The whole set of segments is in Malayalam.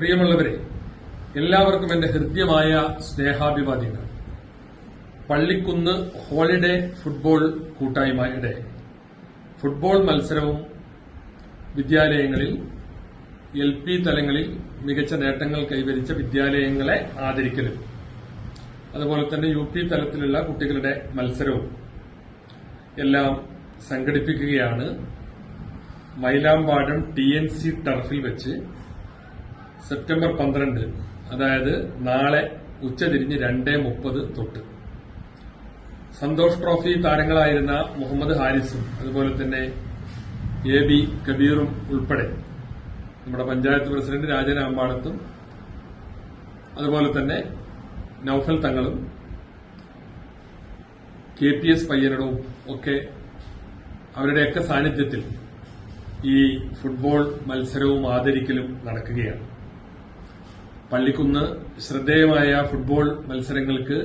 പ്രിയമുള്ളവരെ എല്ലാവർക്കും എന്റെ ഹൃദ്യമായ സ്നേഹാഭിവാദ്യങ്ങൾ. പള്ളിക്കുന്ന് ഹോളിഡേ ഫുട്ബോൾ കൂട്ടായ്മയുടെ ഫുട്ബോൾ മത്സരവും വിദ്യാലയങ്ങളിൽ എൽ പി തലങ്ങളിൽ മികച്ച നേട്ടങ്ങൾ കൈവരിച്ച വിദ്യാലയങ്ങളെ ആദരിക്കലും. അതുപോലെ തന്നെ യു പി തലത്തിലുള്ള കുട്ടികളുടെ മത്സരവും എല്ലാം സംഘടിപ്പിക്കുകയാണ് മൈലാമ്പാടം ടി എൻ സി ടർഫിൽ വെച്ച് സെപ്റ്റംബർ പന്ത്രണ്ട് അതായത് നാളെ ഉച്ചതിരിഞ്ഞ് രണ്ടേ മുപ്പത് തൊട്ട്. സന്തോഷ് ട്രോഫി താരങ്ങളായിരുന്ന മുഹമ്മദ് ഹാരിസും അതുപോലെ തന്നെ എ ബി കബീറും ഉൾപ്പെടെ നമ്മുടെ പഞ്ചായത്ത് പ്രസിഡന്റ് രാജൻ അമ്പാടത്തും അതുപോലെ തന്നെ നൌഫൽ തങ്ങളും കെ പി എസ് പയ്യനടവും ഒക്കെ അവരുടെയൊക്കെ സാന്നിധ്യത്തിൽ ഈ ഫുട്ബോൾ മത്സരവും ആദരിക്കലും നടക്കുകയാണ്. പള്ളിക്കുന്ന് ശ്രദ്ധേയമായ ഫുട്ബോൾ മത്സരങ്ങൾക്ക്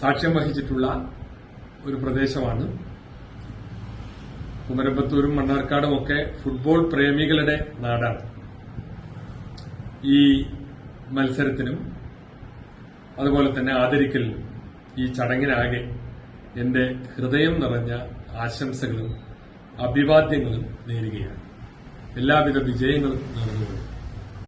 സാക്ഷ്യം വഹിച്ചിട്ടുള്ള ഒരു പ്രദേശമാണ്. കുമരമ്പത്തൂരും മണ്ണാർക്കാടും ഒക്കെ ഫുട്ബോൾ പ്രേമികളുടെ നാടാണ്. ഈ മത്സരത്തിനും അതുപോലെ തന്നെ ആദരിക്കലിനും ഈ ചടങ്ങിനാകെ എന്റെ ഹൃദയം നിറഞ്ഞ ആശംസകളും അഭിവാദ്യങ്ങളും നേരുകയാണ്. എല്ലാവിധ വിജയങ്ങളും